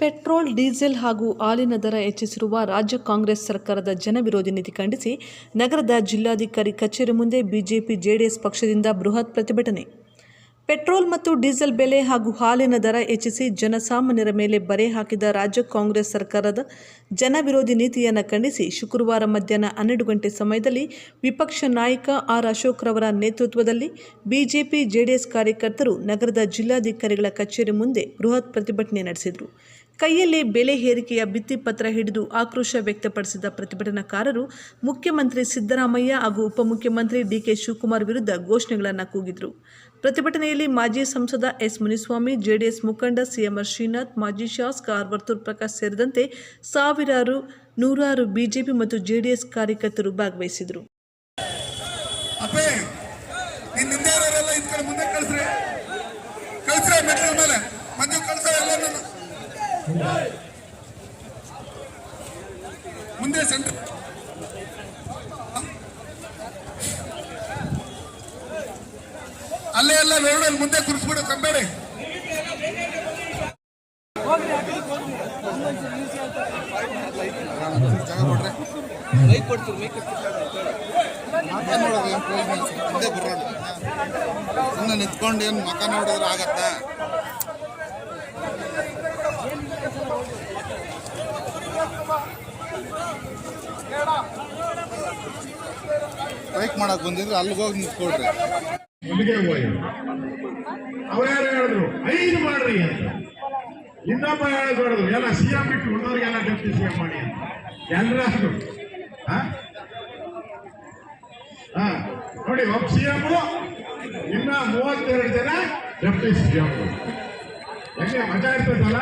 Petrol, diesel ಹಾಗೂ ಹಾಲಿನ ದರ ಹೆಚ್ಚಿಸಿರುವ ರಾಜ್ಯ ಕಾಂಗ್ರೆಸ್ ಸರ್ಕಾರದ ಜನವಿರೋಧಿ ನೀತಿ ಖಂಡಿಸಿ ನಗರದ ಜಿಲ್ಲಾಧಿಕಾರಿ ಕಚೇರಿ ಮುಂದೆ ಬಿಜೆಪಿ, ಜೆಡಿಎಸ್ ಪಕ್ಷದಿಂದ ಬೃಹತ್ ಪ್ರತಿಭಟನೆ. ಪೆಟ್ರೋಲ್ ಮತ್ತು ಡೀಸೆಲ್ ಬೆಲೆ ಹಾಗೂ ಹಾಲಿನ ದರ ಹೆಚ್ಚಿಸಿ ಜನಸಾಮಾನ್ಯರ ಮೇಲೆ ಬರೆ ಹಾಕಿದ ರಾಜ್ಯ ಕಾಂಗ್ರೆಸ್ ಸರ್ಕಾರದ ಜನವಿರೋಧಿ ನೀತಿಯನ್ನು ಖಂಡಿಸಿ ಶುಕ್ರವಾರ ಮಧ್ಯಾಹ್ನ ಹನ್ನೆರಡು ಗಂಟೆ ಸಮಯದಲ್ಲಿ ವಿಪಕ್ಷ ನಾಯಕ ಆರ್ ಅಶೋಕ್ ರವರ ನೇತೃತ್ವದಲ್ಲಿ ಬಿಜೆಪಿ, ಜೆಡಿಎಸ್ ಕಾರ್ಯಕರ್ತರು ನಗರದ ಜಿಲ್ಲಾಧಿಕಾರಿಗಳ ಕಚೇರಿ ಮುಂದೆ ಬೃಹತ್ ಪ್ರತಿಭಟನೆ ನಡೆಸಿದರು. ಕೈಯಲ್ಲಿ ಬೆಲೆ ಏರಿಕೆಯ ಭಿತ್ತಿಪತ್ರ ಹಿಡಿದು ಆಕ್ರೋಶ ವ್ಯಕ್ತಪಡಿಸಿದ ಪ್ರತಿಭಟನಾಕಾರರು ಮುಖ್ಯಮಂತ್ರಿ ಸಿದ್ದರಾಮಯ್ಯ ಹಾಗೂ ಉಪಮುಖ್ಯಮಂತ್ರಿ ಡಿಕೆ ಶಿವಕುಮಾರ್ ವಿರುದ್ಧ ಘೋಷಣೆಗಳನ್ನು ಕೂಗಿದರು. ಪ್ರತಿಭಟನೆಯಲ್ಲಿ ಮಾಜಿ ಸಂಸದ ಎಸ್ ಮುನಿಸ್ವಾಮಿ, ಜೆಡಿಎಸ್ ಮುಖಂಡ ಸಿಎಂಆರ್ ಶ್ರೀನಾಥ್ ಮಾಜಿ ಶಾಸಕ ಆರ್ ವರ್ತೂರ್ ಪ್ರಕಾಶ್ ಸೇರಿದಂತೆ ಸಾವಿರಾರು, ನೂರಾರು ಬಿಜೆಪಿ ಮತ್ತು ಜೆಡಿಎಸ್ ಕಾರ್ಯಕರ್ತರು ಭಾಗವಹಿಸಿದರು. ಮುಂದೆ ಸೆಂಟ್ರ್ ಅಲ್ಲೇ ಎಲ್ಲ ರೋಡಲ್ಲಿ ಮುಂದೆ ಕುರ್ಸ್ಬಿಡು ಕಂಬೇಡಿ ಸುಮ್ಮನೆ ನಿಂತ್ಕೊಂಡು ಏನು ಮಕ ನೋಡಿದ್ರೆ ಆಗತ್ತಾ? ಬೈಕ್ ಮಾಡಕ್ ಬಂದಿದ್ರೆ, ಅಲ್ಲಿಗೆ ಹೋಗಿ ನಿಂತ್ಕೊಳ್ರಿ. ಅವ್ರ್ಯಾರು ಹೇಳಿದ್ರು? ಐದು ಮಾಡ್ರಿ ಅಂತ. ಇನ್ನೊಬ್ಬ ಹೇಳಿದ್ರು? ಎಲ್ಲ ಸಿಎಂ ಬಿಟ್ಟು ಉಳಿದವ್ರಿಗೆಲ್ಲ ಡೆಪ್ಟಿ ಸಿಎಂ ಮಾಡಿ ಅಂತ. ಎಲ್ಲರೂ ಹಾ ನೋಡಿ, ಒಬ್ಬ ಸಿಎಂ ಇನ್ನ ಮೂವತ್ತೆರಡು ಜನ ಡೆಪ್ಟಿ ಸಿಎಂ. ಹೆಂಗೆ, ಮಜಾ ಇರ್ತದಲ್ಲ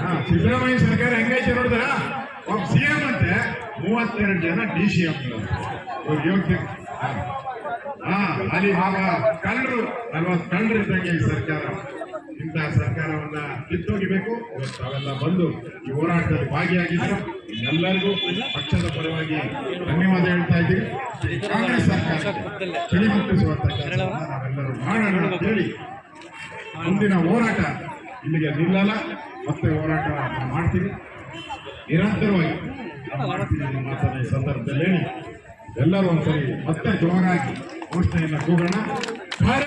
ಹಾ ಸಿದ್ದರಾಮಯ್ಯ ಸರ್ಕಾರ ಹೆಂಗೈತೆ ನೋಡಿದ್ರ? ಒಬ್ಬ ಸಿಎಂ ಅಂತೆ. ಮೂವತ್ತೆರಡು ಜನ ಡಿ ಸಿ ಎಂ ಯೋಗ್ಯ ಹಾ. ಅಲ್ಲಿ ಕಳ್ಳರು ನಲ್ವತ್ತು ಕಳ್ಳರು ಇದ್ದಂಗೆ ಈ ಸರ್ಕಾರ. ಇಂತಹ ಸರ್ಕಾರವನ್ನ ಕಿತ್ತೋಗಿಬೇಕು. ತಾವೆಲ್ಲ ಅವೆಲ್ಲ ಬಂದು ಈ ಹೋರಾಟದಲ್ಲಿ ಭಾಗಿಯಾಗಿದ್ರು ಎಲ್ಲರಿಗೂ ಪಕ್ಷದ ಪರವಾಗಿ ಧನ್ಯವಾದ ಹೇಳ್ತಾ ಇದ್ದೀವಿ. ಕಾಂಗ್ರೆಸ್ ಸರ್ಕಾರ ಚಳಿಮುಟ್ಟಿಸುವಂತ ನಾವೆಲ್ಲರೂ ಮಾಡೋಣ ಅಂತ ಹೇಳಿ ಮುಂದಿನ ಹೋರಾಟ ಇಲ್ಲಿಗೆ ನಿಲ್ಲಲ್ಲ. ಮತ್ತೆ ಹೋರಾಟ ಮಾಡ್ತೀವಿ. ನಿರಂತರವಾಗಿ. ಮಾತನ್ನ ಈ ಸಂದರ್ಭದಲ್ಲಿ ಎಲ್ಲರೂ ಒಂದ್ಸರಿ ಮತ್ತೆ ಜೋರಾಗಿ ಘೋಷಣೆಯನ್ನು ಕೂಗೋಣ.